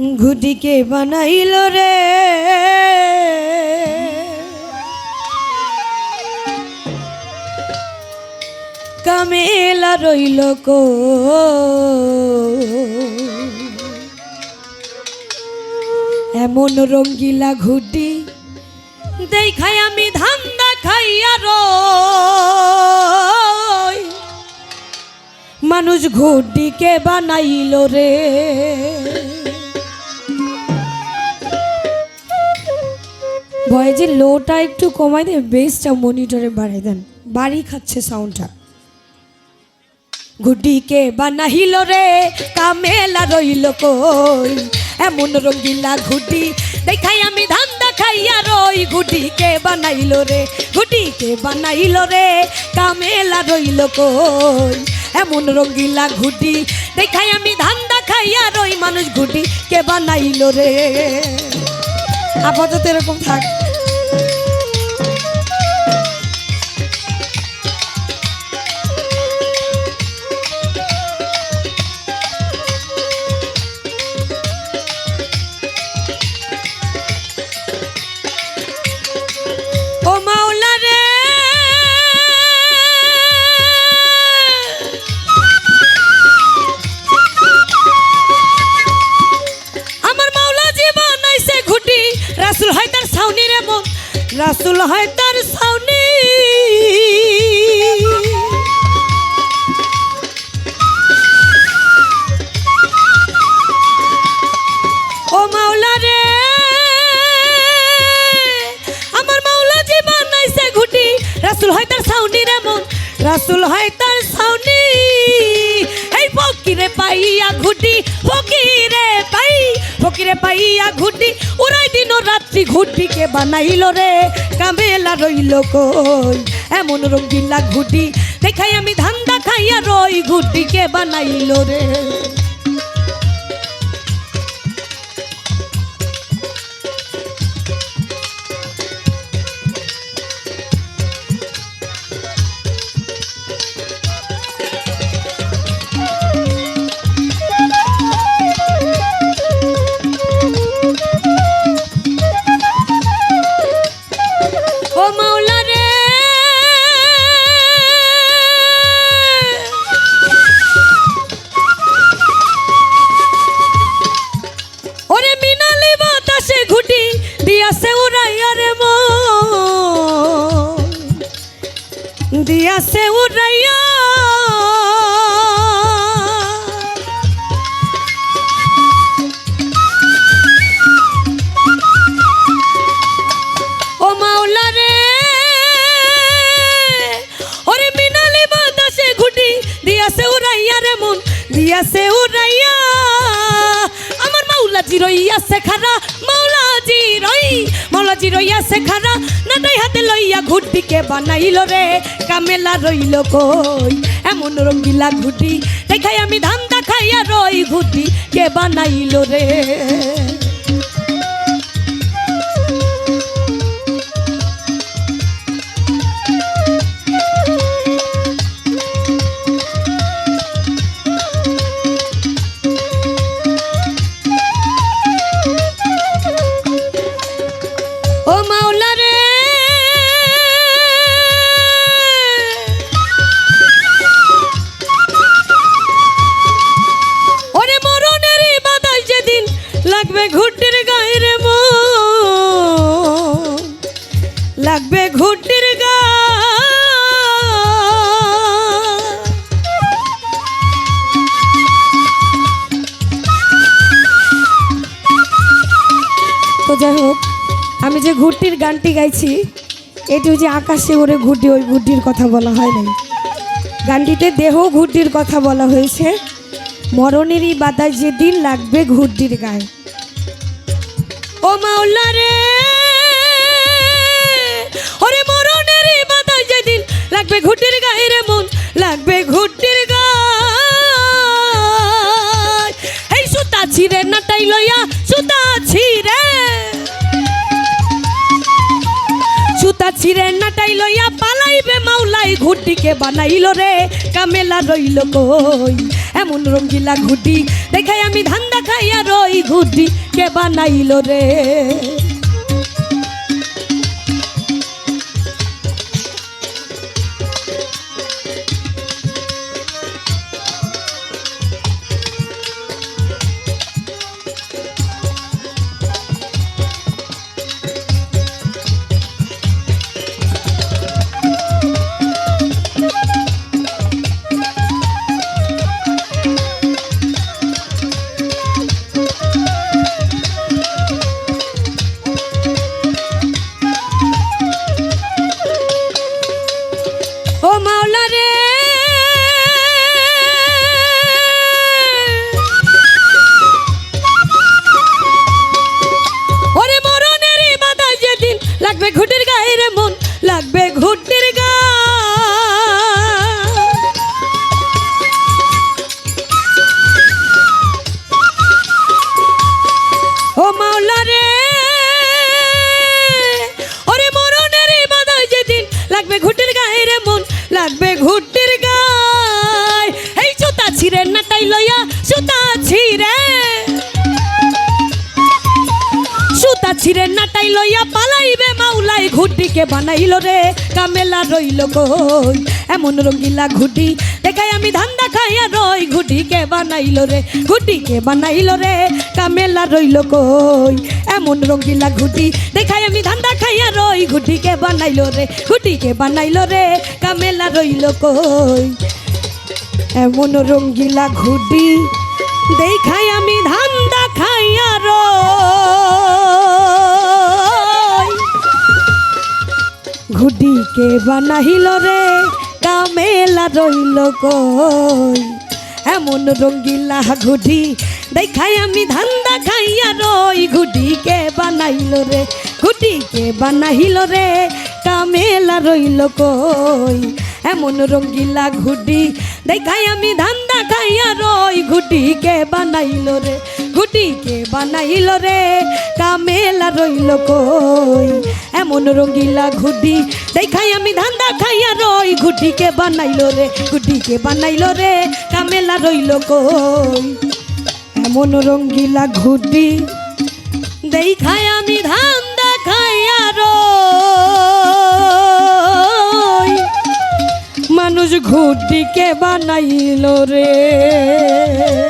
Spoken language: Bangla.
ঘুটিকে বানাইল রে। কামেলা রইল কো। এমন রঙ্গিলা ঘুটি দেখাই আমি ধান্দা খাইয়া মানুষ ঘুটিকে বানাইল রে। ভয়েজে লোটা একটু কমাই দিয়ে বেসটা মনিটরে বাড়াই দেন। বাড়ি খাচ্ছে সাউন্ডটা ঘুটিকে বানাইল রে, কামেলা রইল কই? এমন রঙ্গিলা ঘুটি, দেখাই আমি ধান্দা খাইয়া রই। ঘুটিকে বানাইল রে ঘুটিকে বানাইল রে, কামেলা রইল কই? এমন রঙ্গিলা ঘুটি, দেখাই আমি ধান্দা খাইয়া রই। মানুষ ঘুটি কে বানাইল রে? আপাতত এরকম থাক। রাসুল হয় তার ঘুটি। রাসুল হয় তার সাউনি এই ফকিরে পাইয়া ঘুটি, ফকিরে পাই, ফকিরে পাইয়া ঘুটি, উড়াই রাত্রি ঘুটিকে বানাইল রে, কামেলা রইল কই? এমন রঙ্গিলা ঘুটি, দেখাই আমি ধান্দা খাইয়া রই ঘুটিকে বানাইল রে। দিয়াছে উড়াইয়া দিয়াছে উড়াইয়া। আমার মাওলা জি রইয়াছে খারা মাওলা জি রই মাওলা জি রইয়াছে খারা নাটাই হাতে লইয়া ঘুটিকে বানাইল রে, কামেলা রইল কই? এমন রঙ্গিলা ঘুটি, দেখাই আমি ধান্দা খাইয়া রই ঘুটি, কে বানাইল রে? ও মাওলা আমি যে ঘুরটির গানটি গাইছি এটি যে আকাশে ওরে ঘুরটি ওই ঘুরটির কথা বলা হয় নাই। গানটিতে দেহ ঘুরটির কথা বলা হয়েছে, মরণেরই বাদায় যেদিন লাগবে ঘুরটির গায়ে। ও মাওলা রে ছিঁড়ে নাটাই লইয়া পালাইবে মাওলাই ঘুটিকে বানাইল রে, কামেলা রইল কই? এমন রঙ্গিলা ঘুটি, দেখাই আমি ধান্দা খাইয়া রই ঘুটি কে বানাইল রে। লাগবে ঘুটির গা। ও মাওলা রে, ওরে মরণের মাথায় যেদিন লাগবে ঘুটির গায়ে রে মন, লাগবে ঘুটির গায়ে। এই জুতা ছিঁড়ে নাটাই লইয়া জুতা ছিঁড়ে। সুতা ছিঁড়ে নাটাই লইয়া মাউলাই ঘুটিকে বানাইল রে, কামেলা রইল কই? এমন রঙ্গিলা ঘুটি, দেখাই আমি ধান্দা খাইয়া রই। ঘুটিকে বানাইল রে, ঘুটিকে বানাইল রে, কামেলা রইল কই? এমন রঙ্গিলা ঘুটি, দেখাই আমি ধান্দা খাইয়া রই। ঘুটিকে বানাইল রে, ঘুটিকে বানাইল রে, কামেলা রইল কই? এমন রঙ্গিলা ঘুটি, দেখাই আমি ঘুটিকে বানাইল রে? কামেলা রইল কই? এমন রঙ্গিলা ঘুটি দেখাই আমি, ধান্দা খাইয়া রই। ঘুটিকে বানাইল রে? ঘুটিকে বানাইল রে? কামেলা রইল কই? এমন রঙ্গিলা ঘুটি দেখাই আমি, ধান্দা খাইয়া রই। ঘুটিকে বানাইল রে? ঘুটিকে বানাইল রে? কামেলা রইল কই? এমন রঙ্গিলা ঘুটি। দেখাই আমি ধান্দা খাইয়া রই, ঘুটিকে বানাইল রে, ঘুটিকে বানাইল রে, কামেলা রইল কই? এমন রঙ্গিলা ঘুটি। দেখাই আমি ধান্দা খাইয়া রই। মানুষ ঘুটিকে বানাইল রে।